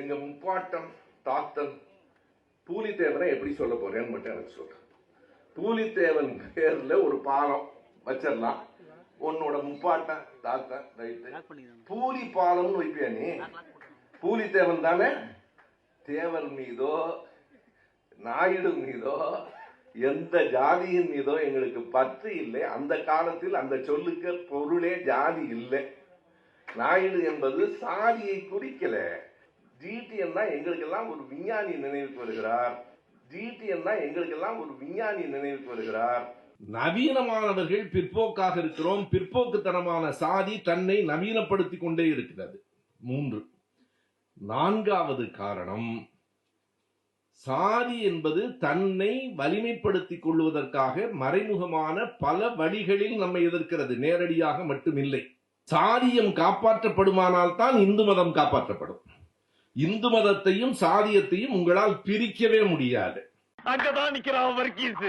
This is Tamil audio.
எங்க முப்பாட்டம் தாத்தன் பூலித்தேவனை எப்படி சொல்ல போறேன்னு மட்டும் எனக்கு சொல்றேன் பூலித்தேவன் பேர்ல ஒரு பாலம் வச்சிடலாம். உன்னோட முப்பாட்டன் தாத்தன் ரைட்டு. பூலி பாலம்னு வைப்பியா நீ? பூலித்தேவன் தானே? தேவர் மீதோ நாயுடு மீதோ எந்த ஜாதியின் மீதோ எங்களுக்கு பற்று இல்லை. அந்த காலத்தில் அந்த சொல்லுக்கு பொருளே ஜாதி இல்லை. நாயுடு என்பது சாதியை குறிக்கல. ஜிடிஎன் தான் எங்களுக்கெல்லாம் ஒரு விஞ்ஞானி நினைவுக்கு வருகிறார். ஜிடிஎன் தான் எங்களுக்கெல்லாம் ஒரு விஞ்ஞானி நினைவுக்கு வருகிறார். நவீனமானவர்கள் பிற்போக்காக இருக்கிறோம். பிற்போக்குத்தனமான சாதி தன்னை நவீனப்படுத்தி கொண்டே இருக்கிறது. மூன்று. நான்காவது காரணம். சாதி என்பது தன்னை வலிமைப்படுத்திக் கொள்வதற்காக மறைமுகமான பல வழிகளில் நம்மை எதிர்க்கிறது. நேரடியாக மட்டுமில்லை. சாதியம் காப்பாற்றப்படுமானால் தான் இந்து மதம் காப்பாற்றப்படும். இந்து மதத்தையும் சாதியத்தையும் உங்களால் பிரிக்கவே முடியாது. அங்கதான் நிக்கிறான் வர்க்கீஸ்